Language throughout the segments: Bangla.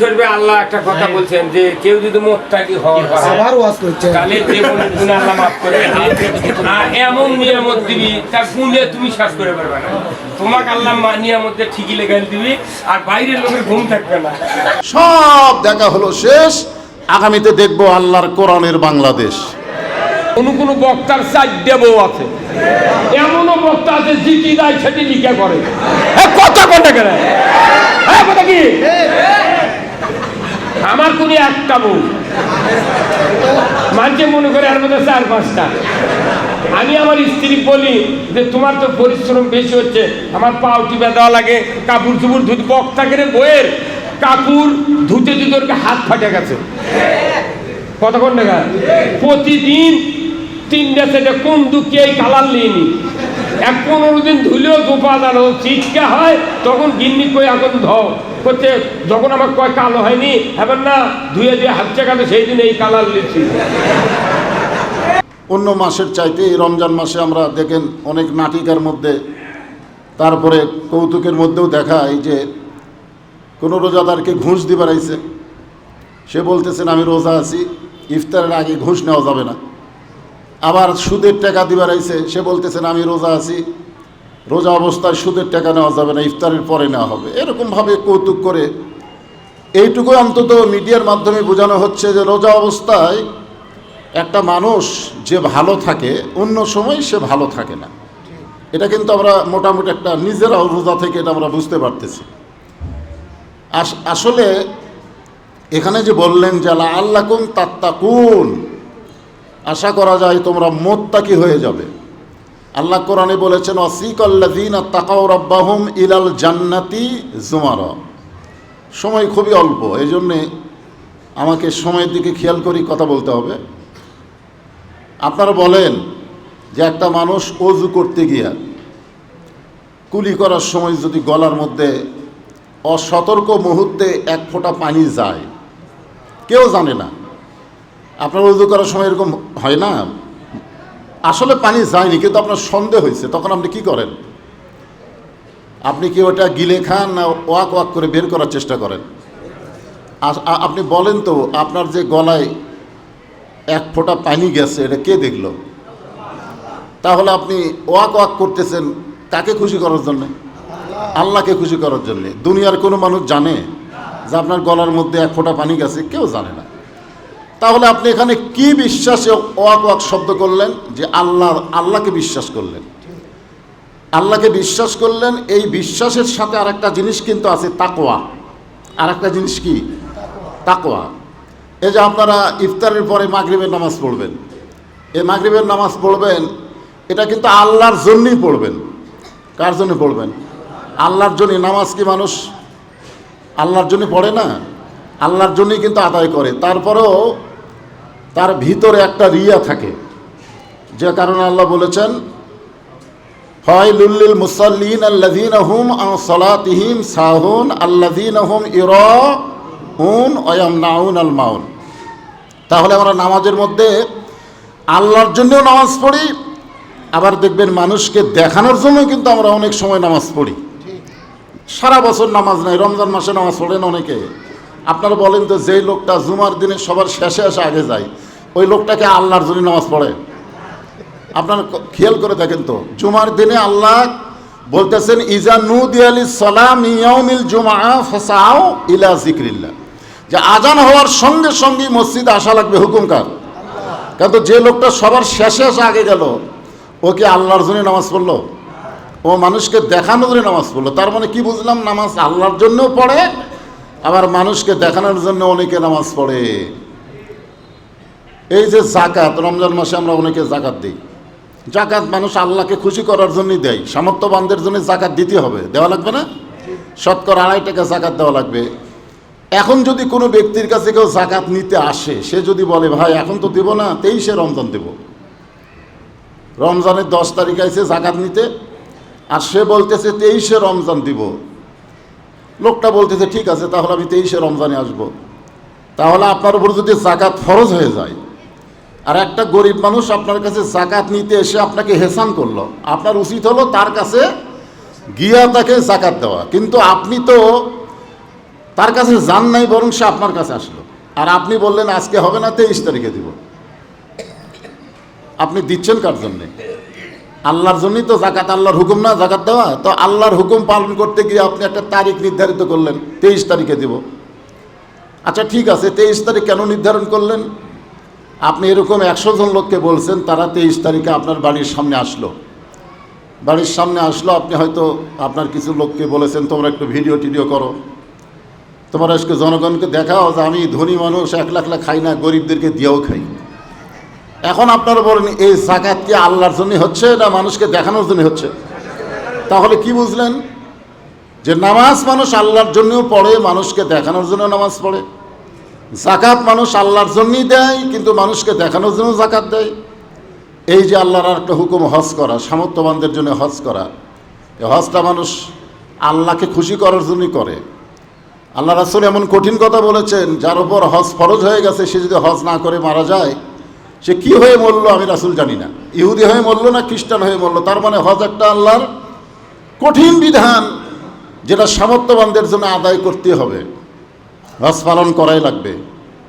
শরীফে আল্লাহ একটা কথা বলছেন যে কেউ যদি মোত্তাকি হওয়ার আবার ওয়াজ করছে। তাহলে জীবনের গুণা আল্লাহ মাফ করে আর এমন নিয়ামত দিবি তার গুণে তুমি শ্বাস করে পারবে না। তোমাকে আল্লাহ মা- নিয়ামতে ঠিকই লেগে দিবি আর বাইরের লোকের ঘুম থাকবে না। সব দেখা হলো শেষ। আগামীতে দেখব আল্লাহর কোরআনের বাংলাদেশ। কোন কোন বক্তার চারটে বউ আছে। এমনও বক্তা আছে দেয় সেটি লিখে করে এ, কথা কোনটা কেন? হ্যাঁ কথা কি? কোন একটা বউ মাঝে মনে করে আর মধ্যে চার পাঁচটা। আমি আমার স্ত্রী বলি যে, তোমার তো পরিশ্রম বেশি হচ্ছে। আমার পাও টিপে লাগে। কাপড় চুপুর ধুতে থাকে রে বইয়ের কাপড় ধুতে ধুতে ওর হাত ফাটে গেছে। কতক্ষণ টাকা প্রতিদিন তিনটা সেটা কোন দুঃখে এই কালার নিইনি এক পনেরো দিন ধুলেও দোপা দাঁড়ো চিটকা হয়, তখন গিন্নি কই এখন ধও করছে যখন আমার কয় কালো হয়নি, এবার না, ধুয়ে দিয়ে হাত চাকাতে সেই দিন এই কালার লিখছি অন্য মাসের চাইতে এই রমজান মাসে আমরা দেখেন অনেক নাটিকার মধ্যে, তারপরে কৌতুকের মধ্যেও দেখা এই যে কোনো রোজাদারকে ঘুষ দিবার আইছে। সে বলতেছেন, আমি রোজা আছি, ইফতারের আগে ঘুষ নেওয়া যাবে না। আবার সুদের টাকা দিবার আইছে, সে বলতেছেন আমি রোজা আছি। রোজা অবস্থায় সুদের টাকা নেওয়া যাবে না, ইফতারের পরে নেওয়া হবে। এরকমভাবে কৌতুক করে এইটুকু অন্তত মিডিয়ার মাধ্যমে বোঝানো হচ্ছে যে রোজা অবস্থায় একটা মানুষ যে ভালো থাকে, অন্য সময় সে ভালো থাকে না। এটা কিন্তু আমরা মোটামুটি একটা নিজেরাও রোজা থেকে এটা আমরা বুঝতে পারতেছি। আস- আসলে এখানে যে বললেন যে আল্লাহ কুন তাত্তাকুন আশা করা যায় তোমরা মোত্তাকি হয়ে যাবে। আল্লাহ কোরআনে বলেছেন অসিকল্লাদিন তাকাউ রব্বাহুম ইলাল জান্নাতি জুমার। সময় খুবই অল্প এই জন্যে আমাকে সময়ের দিকে খেয়াল করি কথা বলতে হবে। আপনারা বলেন যে একটা মানুষ অজু করতে গিয়া কুলি করার সময় যদি গলার মধ্যে অসতর্ক মুহূর্তে এক ফোঁটা পানি যায়, কেউ জানে না। আপনার অজু করার সময় এরকম হয় না? আসলে পানি যায়নি, কিন্তু আপনার সন্দেহ হয়েছে, তখন আপনি কি করেন? আপনি কি ওটা গিলে খান না ওয়াক ওয়াক করে বের করার চেষ্টা করেন? আপনি বলেন তো, আপনার যে গলায় এক ফোঁটা পানি গেছে, এটা কে দেখল? তাহলে আপনি ওয়াক ওয়াক করতেছেন কাকে খুশি করার জন্যে? আল্লাহকে খুশি করার জন্যে। দুনিয়ার কোনো মানুষ জানে যে আপনার গলার মধ্যে এক ফোঁটা পানি গেছে, কেউ জানে না। তাহলে আপনি এখানে কি বিশ্বাসে ওয়াক ওয়াক শব্দ করলেন? যে আল্লাহ, আল্লাহকে বিশ্বাস করলেন। আল্লাহকে বিশ্বাস করলেন, এই বিশ্বাসের সাথে আর একটা জিনিস কিন্তু আছে তাকোয়া আর একটা জিনিস কি? তাকোয়া এই যে আপনারা ইফতারের পরে মাগরিবের নামাজ পড়বেন। এই মাগরিবের নামাজ পড়বেন, এটা কিন্তু আল্লাহর জন্যই পড়বেন। কার জন্য পড়বেন? আল্লাহর জন্যই। নামাজ কি মানুষ আল্লাহর জন্য পড়ে না? আল্লাহর জন্যই কিন্তু আদায় করে। তারপরেও তার ভিতরে একটা রিয়া থাকে। যে কারণে আল্লাহ বলেছেন ফাইলুল্লিল মুসাল্লিন আল্লাযীনা হুম সালাতিহিম সাহুন, আল্লাযীনা হুম ইরাউন ওয়া ইয়ামনাউন আল মাউন তাহলে আমরা নামাজের মধ্যে আল্লাহর জন্যও নামাজ পড়ি, আবার দেখবেন মানুষকে দেখানোর জন্য কিন্তু আমরা অনেক সময় নামাজ পড়ি। সারা বছর নামাজ নাই, রমজান মাসে নামাজ পড়েন অনেকে। আপনারা বলেন তো, যেই লোকটা জুমার দিনে সবার শেষে এসে আগে যায় ওই লোকটাকে আল্লাহর জন্য নামাজ পড়ে। আপনারা খেয়াল করে দেখেন তো, জুমার দিনে আল্লাহ বলতেছেন, ইজা নুদি আলী সালাম ইয়াউমিল জুমা ফাসাও ইলা জিক্রিল্লাহ যে আজান হওয়ার সঙ্গে সঙ্গে মসজিদে আসা লাগবে হুকুমকার কিন্তু যে লোকটা সবার শেষে এসে আগে গেল, ও কি আল্লাহর জন্য নামাজ পড়ল? ও মানুষকে দেখানোর জন্য নামাজ পড়ল। তার মানে কি বুঝলাম, নামাজ আল্লাহর জন্যও পড়ে, আবার মানুষকে দেখানোর জন্য অনেকে নামাজ পড়ে। এই যে জাকাত, রমজান মাসে আমরা অনেকে জাকাত দিই। জাকাত মানুষ আল্লাহকে খুশি করার জন্যই দেয়, সামর্থ্যবানদের জন্য জাকাত দিতে হবে। দেওয়া লাগবে না? শতকরা আড়াই টাকা জাকাত দেওয়া লাগবে। এখন যদি কোনো ব্যক্তির কাছে কেউ জাকাত নিতে আসে, সে যদি বলে, ভাই, এখন তো দেবো না, তেইশে রমজান দেব। রমজানের দশ তারিখ আছে জাকাত নিতে, আর সে বলতেছে, তেইশে রমজান দিব। লোকটা বলতেছে, ঠিক আছে, তাহলে আমি তেইশে রমজানে আসব। তাহলে আপনার উপর যদি জাকাত ফরজ হয়ে যায় আর একটা গরিব মানুষ আপনার কাছে জাকাত নিতে এসে আপনাকে হেসান করল। আপনার উচিত হলো তার কাছে গিয়া তাকে জাকাত দেওয়া। কিন্তু আপনি তো তার কাছে যান নাই, বরং সে আপনার কাছে আসলো। আর আপনি বললেন, আজকে হবে না, তেইশ তারিখে দিব। আপনি দিচ্ছেন কার জন্যে? আল্লাহর জন্যই তো জাকাত, আল্লাহর হুকুম না, জাকাত দেওয়া। তো আল্লাহর হুকুম পালন করতে গিয়ে আপনি একটা তারিখ নির্ধারিত করলেন, তেইশ তারিখে দিব। আচ্ছা ঠিক আছে, তেইশ তারিখ কেন নির্ধারণ করলেন? আপনি এরকম একশো জন লোককে বলছেন, তারা তেইশ তারিখে আপনার বাড়ির সামনে আসলো। বাড়ির সামনে আসলো, আপনি হয়তো আপনার কিছু লোককে বলেছেন, তোমরা একটু ভিডিও টিডিও করো। তোমরা আজকে জনগণকে দেখাও যে আমি ধনী মানুষ, এক লাখ লাখ খাই না, গরিবদেরকে দিয়েও খাই। এখন আপনারা বলেন, এই জাকাত কি আল্লাহর জন্য হচ্ছে না মানুষকে দেখানোর জন্য হচ্ছে? তাহলে কি বুঝলেন? যে নামাজ মানুষ আল্লাহর জন্যও পড়ে, মানুষকে দেখানোর জন্য নামাজ পড়ে। জাকাত মানুষ আল্লাহর জন্যই দেয়, কিন্তু মানুষকে দেখানোর জন্য জাকাত দেয়। এই যে আল্লাহর আর একটা হুকুম, হজ করা, সামর্থ্যবানদের জন্য হজ করা, এই হজটা মানুষ আল্লাহকে খুশি করার জন্যই করে। আল্লাহ রাসুল এমন কঠিন কথা বলেছেন, যার উপর হজ ফরজ হয়ে গেছে, সে যদি হজ না করে মারা যায়, সে কি হয়ে মরলো আমি রাসুল জানি না। ইহুদি হয়ে মরলো না খ্রিস্টান হয়ে মরলো? তার মানে হজ একটা আল্লাহর কঠিন বিধান, যেটা সামর্থ্যবানদের জন্য আদায় করতে হবে। হজ পালন করাই লাগবে।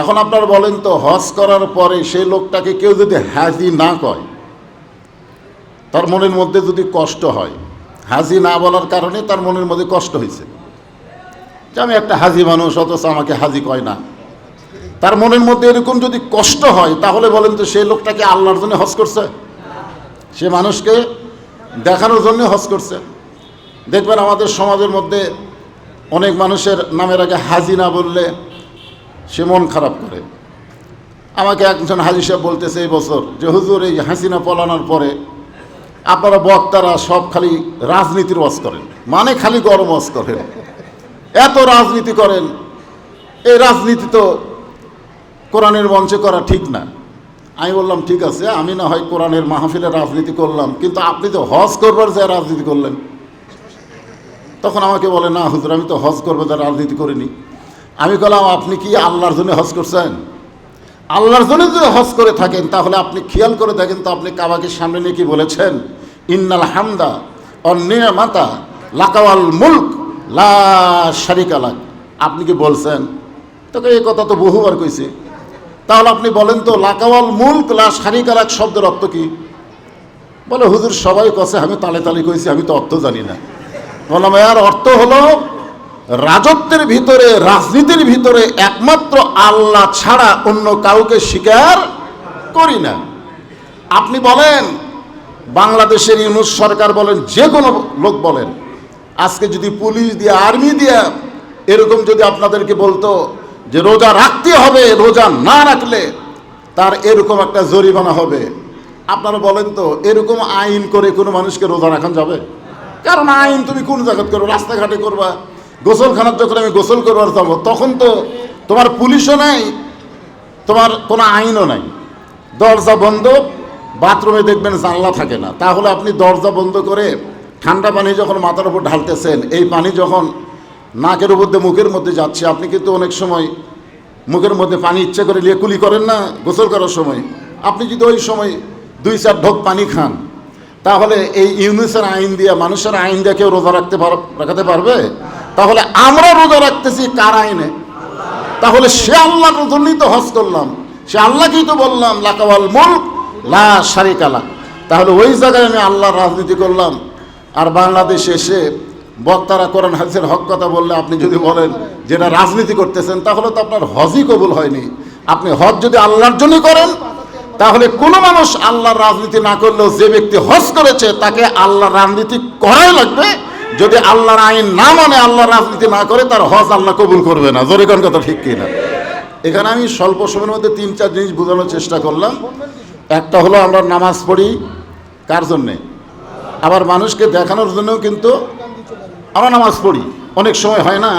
এখন আপনার বলেন তো, হজ করার পরে সেই লোকটাকে কেউ যদি হাজি না কয়, তার মনের মধ্যে যদি কষ্ট হয়, হাজি না বলার কারণে তার মনের মধ্যে কষ্ট হয়েছে। যে আমি একটা হাজি মানুষ, অথচ আমাকে হাজি কয় না। তার মনের মধ্যে এরকম যদি কষ্ট হয়, তাহলে বলেন তো সেই লোকটাকে আল্লাহর জন্য হজ করছে। সে মানুষকে দেখানোর জন্য হজ করছে। দেখবেন আমাদের সমাজের মধ্যে অনেক মানুষের নামের আগে হাজি না বললে সে মন খারাপ করে। আমাকে একজন হাজি সাহেব বলতেছে এই বছর যে, হুজুর, এই হাসিনা পলানোর পরে আপনারা বক্তারা সব খালি রাজনীতির ওয়াজ করেন। মানে খালি গরম ওয়াজ করেন। এত রাজনীতি করেন। এই রাজনীতি তো কোরআনের মঞ্চে করা ঠিক না। আমি বললাম, ঠিক আছে, আমি না হয় কোরআনের মাহফিলে রাজনীতি করলাম, কিন্তু আপনি তো হজ করবার যে রাজনীতি করলেন। তখন আমাকে বলে, না হুজুর, আমি তো হজ করব যা রাজনীতি করিনি। আমি বললাম আপনি কি আল্লাহর জন্য হজ করছেন? আল্লাহর জন্য যদি হজ করে থাকেন, তাহলে আপনি খেয়াল করে দেখেন তো আপনি কাবাকে সামনে নিয়ে কি বলেছেন? ইন্নাল হামদা অন্যের মাতা লাকাওয়াল মুল্ক, লা আপনি কি বলছেন? তোকে এই কথা তো বহুবার কইছি। তাহলে আপনি বলেন তো, লাকাওয়াল মুল্ক, লা শারিকালাক শব্দের অর্থ কি? বলে, হুজুর, সবাই কছে আমি তালে তালে কইছি, আমি তো অর্থ জানি না। বললাম এর অর্থ হলো, রাজত্বের ভিতরে, রাজনীতির ভিতরে একমাত্র আল্লাহ ছাড়া অন্য কাউকে স্বীকার করি না। আপনি বলেন, বাংলাদেশের ইউনুস সরকার বলেন, যে কোনো লোক বলেন, আজকে যদি পুলিশ দিয়ে, আর্মি দিয়ে, এরকম যদি আপনাদেরকে বলতো যে রোজা রাখতে হবে, রোজা না রাখলে তার এরকম একটা জরিমানা হবে। আপনারা বলেন তো, এরকম আইন করে কোনো মানুষকে রোজা রাখান যাবে? কারণ আইন তুমি কোন জায়গায় করো রাস্তাঘাটে করবা। গোসলখানার যখন আমি গোসল করবার যাব, তখন তো তোমার পুলিশও নাই, তোমার কোনো আইনও নাই। দরজা বন্ধ, বাথরুমে দেখবেন জানলা থাকে না। তাহলে আপনি দরজা বন্ধ করে ঠান্ডা পানি যখন মাথার উপর ঢালতেছেন, এই পানি যখন নাকের উপর দিয়ে মুখের মধ্যে যাচ্ছে, আপনি কিন্তু অনেক সময় মুখের মধ্যে পানি ইচ্ছে করে লিয়ে কুলি করেন না গোসল করার সময়। আপনি যদি ওই সময় দুই চার ঢোক পানি খান তাহলে এই ইউনিসের আইন দিয়ে, মানুষের আইন দিয়ে কেউ রোজা রাখতে রাখাতে পারবে? তাহলে আমরা রোজা রাখতেছি কার আইনে? তাহলে সে আল্লাহর জন্যই তো হজ করলাম। সে আল্লাহকেই তো বললাম, লাকাওয়াল মুল্ক, লা শারিকালা তাহলে ওই জায়গায় আমি আল্লাহর রাজনীতি করলাম। আর বাংলাদেশে এসে বক্তারা কোরআন হাদিসের হক কথা বললে আপনি যদি বলেন যেটা রাজনীতি করতেছেন, তাহলে তো আপনার হজই কবুল হয়নি। আপনি হজ যদি আল্লাহর জন্যই করেন তাহলে কোনো মানুষ আল্লাহর রাজনীতি না করলেও যে ব্যক্তি হজ করেছে, তাকে আল্লাহর রাজনীতি করাই লাগবে। যদি আল্লাহর আইন না মানে আল্লাহর রাজনীতি না করে, তার হজ আল্লাহ কবুল করবে না। জোরে কোন কথা ঠিক কিনা? এখানে আমি স্বল্প সময়ের মধ্যে তিন, চার জিনিস বোঝানোর চেষ্টা করলাম। একটা হলো আমরা নামাজ পড়ি। কার জন্যে? আবার মানুষকে দেখানোর জন্যও কিন্তু আমরা নামাজ পড়ি। অনেক সময় হয় না,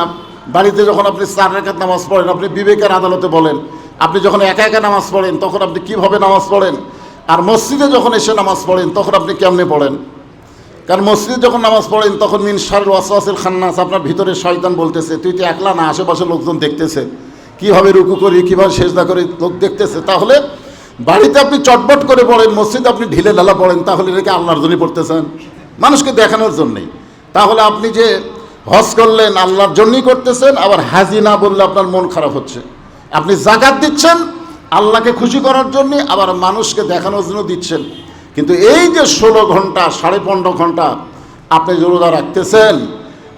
বাড়িতে যখন আপনি চার রেখাত নামাজ পড়েন, আপনি বিবেকের আদালতে বলেন আপনি যখন একা একা নামাজ পড়েন, তখন আপনি কীভাবে নামাজ পড়েন? আর মসজিদে যখন এসে নামাজ পড়েন, তখন আপনি কেমনে পড়েন? কারণ মসজিদে যখন নামাজ পড়েন, তখন মিন সারের ওয়াসওয়াসের খান্নাস, আপনার ভিতরে শয়তান বলতেছে, তুই তো একলা না, আশেপাশে লোকজন দেখতেছে। কীভাবে রুকু করি, কীভাবে সেজদা করি, লোক দেখতেছে? তাহলে বাড়িতে আপনি চটবট করে পড়েন, মসজিদে আপনি ঢিলে ঢালা পড়েন, তাহলে এটাকে আল্লাহর জন্যই পড়তেছেন। মানুষকে দেখানোর জন্যেই। তাহলে আপনি যে হজ করলেন, আল্লাহর জন্যই করতেছেন, আবার হাজি না বললে আপনার মন খারাপ হচ্ছে। আপনি জাকাত দিচ্ছেন, আল্লাহকে খুশি করার জন্য আবার মানুষকে দেখানোর জন্য দিচ্ছেন। কিন্তু এই যে ষোলো ঘণ্টা, সাড়ে পনেরো ঘণ্টা আপনি যে রোজা রাখতেছেন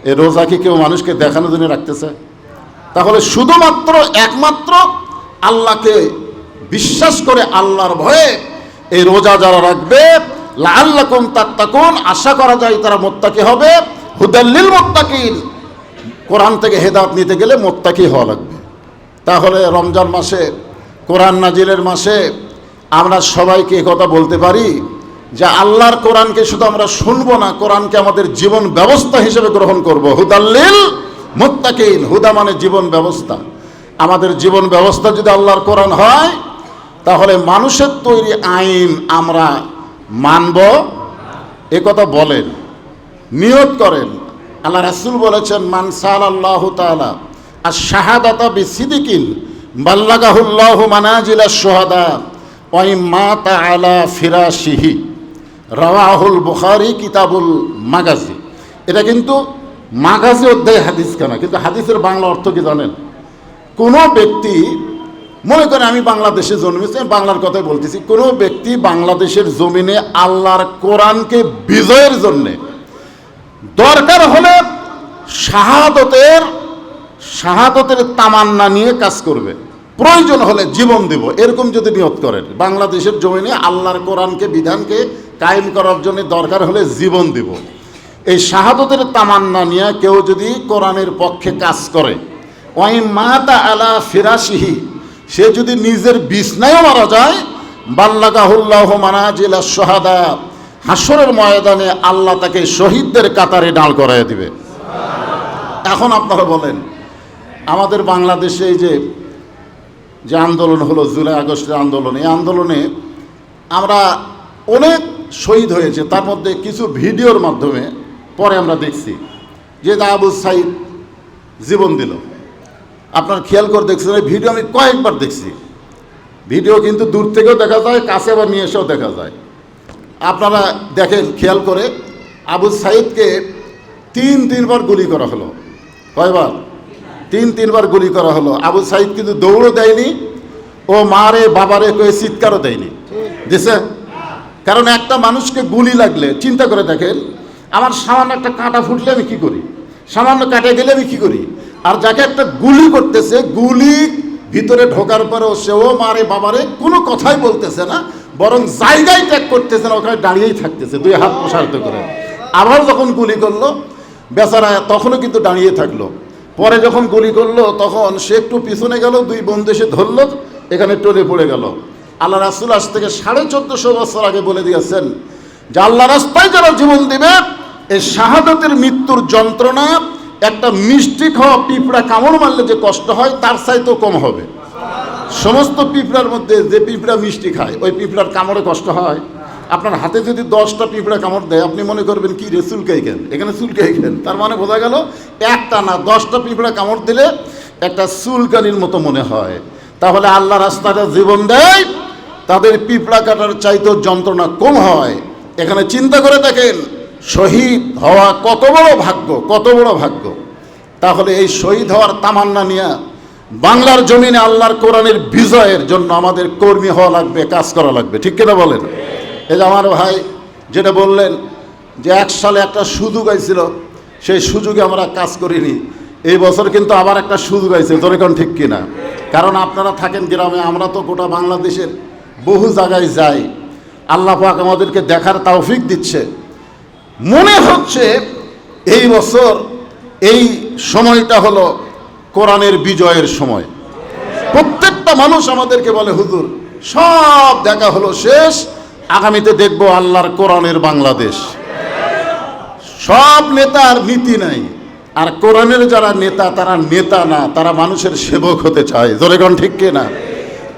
এই রোজা কি কেউ মানুষকে দেখানোর জন্য রাখতেছে? তাহলে শুধুমাত্র একমাত্র আল্লাহকে বিশ্বাস করে আল্লাহর ভয়ে এই রোজা যারা রাখবে লাল্লাকুম তাত্তাকুন, আশা করা যায় তারা মোত্তাকি হবে। হুদাল্লিল মোত্তাকিন। কোরআন থেকে হেদাত নিতে গেলে মোত্তাকি হওয়া লাগবে। তাহলে রমজান মাসে, কোরআন নাজিলের মাসে আমরা সবাইকে কথা বলতে পারি যে আল্লাহর কোরআনকে শুধু আমরা শুনব না, কোরআনকে আমাদের জীবন ব্যবস্থা হিসেবে গ্রহণ করব। হুদাল্লিল মোত্তাকিন, হুদা মানে জীবন ব্যবস্থা। আমাদের জীবন ব্যবস্থা যদি আল্লাহর কোরআন হয়, তাহলে মানুষের তৈরি আইন আমরা মানব। এ কথা বলেন, নিয়ত করেন। আল্লাহ রাসুল বলেছেন, মান সাল আল্লাহ তালা আর শাহাদাতা বিসিদিকিন বাল্লাগাহুল্লাহ মানাজিলা সোহাদা ওই মা তালা ফিরাশিহি। রাওয়াহুল বুখারি কিতাবুল মাগাজি। এটা কিন্তু মাগাজি অধ্যায় হাদিস কেনা? কিন্তু হাদিসের বাংলা অর্থ কি জানেন? কোনো ব্যক্তি, মনে করেন আমি বাংলাদেশে জন্মেছি বাংলার কথাই বলতেছি, কোনো ব্যক্তি বাংলাদেশের জমিনে আল্লাহর কোরআনকে বিজয়ের জন্যে দরকার হলে শাহাদতের শাহাদতের তামান্না নিয়ে কাজ করবে। প্রয়োজন হলে জীবন দেব, এরকম যদি নিয়ত করেন। বাংলাদেশের জমিনে আল্লাহর কোরআনকে, বিধানকে কায়েম করার জন্য দরকার হলে জীবন দেব। এই শাহাদতের তামান্না নিয়ে কেউ যদি কোরআনের পক্ষে কাজ করে ওই মাতা আলা ফিরাসিহি সে যদি নিজের বিছনায়ও মারা যায়, বাল্লাগাহুল্লাহ মানাজিলা সোহাদা হাসরের ময়দানে আল্লাহ তাকে শহীদদের কাতারে ডাল করাই দিবে। এখন আপনারা বলেন আমাদের বাংলাদেশে এই যে যে আন্দোলন হলো, জুলাই, আগস্টের আন্দোলন, এই আন্দোলনে আমরা অনেক শহীদ হয়েছে। তার মধ্যে কিছু ভিডিওর মাধ্যমে পরে আমরা দেখছি যে আবু সাইদ জীবন দিল। আপনার খেয়াল করে দেখছেন, এই ভিডিও আমি কয়েকবার দেখছি। ভিডিও কিন্তু দূর থেকেও দেখা যায়, কাছে বা নিয়ে এসেও দেখা যায়। আপনারা দেখেন, খেয়াল করে আবু সাইদকে তিন, তিনবার গুলি করা হলো। কয়বার? তিন, তিনবার গুলি করা হলো। আবু সাইদ কিন্তু দৌড়ও দেয়নি ও মারে, বাবারে কয়ে চিৎকারও দেয়নি। দিছে? কারণ একটা মানুষকে গুলি লাগলে, চিন্তা করে দেখেন, আমার সামান্য একটা কাঁটা ফুটলে আমি কি করি? সামান্য কাটে গেলে আমি কি করি? আর যাকে একটা গুলি করতেছে, গুলি ভিতরে ঢোকার পরেও সেও মারে, বাবারে কোনো কথাই বলতেছে না, বরং জায়গায় ত্যাগ করতেছে না, ওখানে দাঁড়িয়েই থাকতেছে, দুই হাত প্রসারিত করে। আবার যখন গুলি করল, বেচারা তখনও কিন্তু দাঁড়িয়ে থাকল। পরে যখন গুলি করল, তখন সে একটু পিছনে গেল, দুই বন্ধু এসে ধরলো, এখানে টলে পড়ে গেল। আল্লাহ রাসুল আজ থেকে সাড়ে চোদ্দশো বছর আগে বলে দিয়েছেন, যে আল্লাহ রাস্তায় যারা জীবন দিবে এই শাহাদতের মৃত্যুর যন্ত্রণা, একটা মিষ্টি খাওয়া পিঁপড়া কামড় মারলে যে কষ্ট হয়, তার চাইতেও কম হবে। সমস্ত পিঁপড়ার মধ্যে যে পিঁপড়া মিষ্টি খায়, ওই পিঁপড়ার কামড়ে কষ্ট হয়। আপনার হাতে যদি দশটা পিঁপড়া কামড় দেয়, আপনি মনে করবেন, কি রে, চুলকাই খেন এখানে চুলকাই খেন তার মানে বোঝা গেল, একটা না, দশটা পিঁপড়া কামড় দিলে একটা চুলকানির মতো মনে হয়। তাহলে আল্লাহ রাস্তাটা জীবন দেয়, তাদের পিঁপড়া কাটার চাইতেও যন্ত্রণা কম হয়। এখানে চিন্তা করে দেখেন, শহীদ হওয়া কত বড় ভাগ্য, কত বড় ভাগ্য। তাহলে এই শহীদ হওয়ার তামান্না নিয়ে বাংলার জমিনে আল্লাহর কোরআনের বিজয়ের জন্য আমাদের কর্মী হওয়া লাগবে, কাজ করা লাগবে, ঠিক কিনা বলেন? এই যে আমার ভাই যেটা বললেন যে এক সালে একটা সুযোগ আইছিল, সেই সুযোগে আমরা কাজ করিনি। এই বছর কিন্তু আবার একটা সুযোগ আইছে এখন ঠিক কিনা? কারণ আপনারা থাকেন গ্রামে, আমরা তো গোটা বাংলাদেশের বহু জায়গায় যাই। আল্লাহ পাক আমাদেরকে দেখার তৌফিক দিচ্ছে। মনে হচ্ছে এই বছর এই সময়টা হলো কোরআনের বিজয়ের সময়। প্রত্যেকটা মানুষ আমাদেরকে বলে, হুজুর, সব দেখা হলো শেষ আগামীতে দেখব আল্লাহর কোরআনের বাংলাদেশ। সব নেতার নীতি নাই। আর কোরআনের যারা নেতা, তারা নেতা না, তারা মানুষের সেবক হতে চায়। জোরেগণ ঠিক কে না?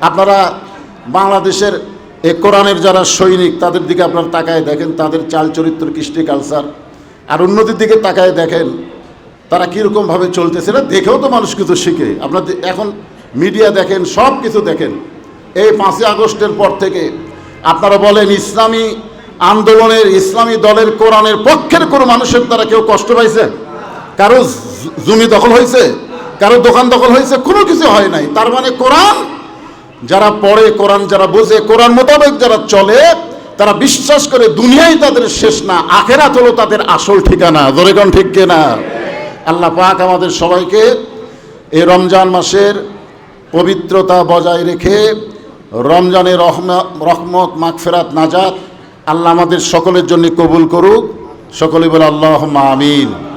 আপনারা বাংলাদেশের এ কোরআনের যারা সৈনিক, তাদের দিকে আপনারা তাকায় দেখেন, তাদের চাল চরিত্র, কৃষ্টি কালচার। আর উন্নতির দিকে তাকায় দেখেন, তারা কীরকমভাবে চলতেছে না? দেখেও তো মানুষ কিছু শিখে। আপনার এখন মিডিয়া দেখেন সব কিছু দেখেন। এই পাঁচই আগস্টের পর থেকে আপনারা বলেন ইসলামী আন্দোলনের, ইসলামী দলের কোরআনের পক্ষের কোনো মানুষের দ্বারা কেউ কষ্ট পাইছে? কারও জমি দখল হয়েছে কারও দোকান দখল হয়েছে কোনো কিছু হয় নাই। তার মানে কোরআন যারা পড়ে, কোরআন যারা বোঝে, কোরআন মোতাবেক যারা চলে, তারা বিশ্বাস করে দুনিয়াই তাদের শেষ না, আখেরাত হলো তাদের আসল ঠিকানা। দরেগণ ঠিক কিনা? আল্লাহ পাক আমাদের সবাইকে এই রমজান মাসের পবিত্রতা বজায় রেখে রমজানের রহমত মাগফেরাত নাজাত আল্লাহ আমাদের সকলের জন্য কবুল করুক। সকলে বলে আল্লাহ আমিন।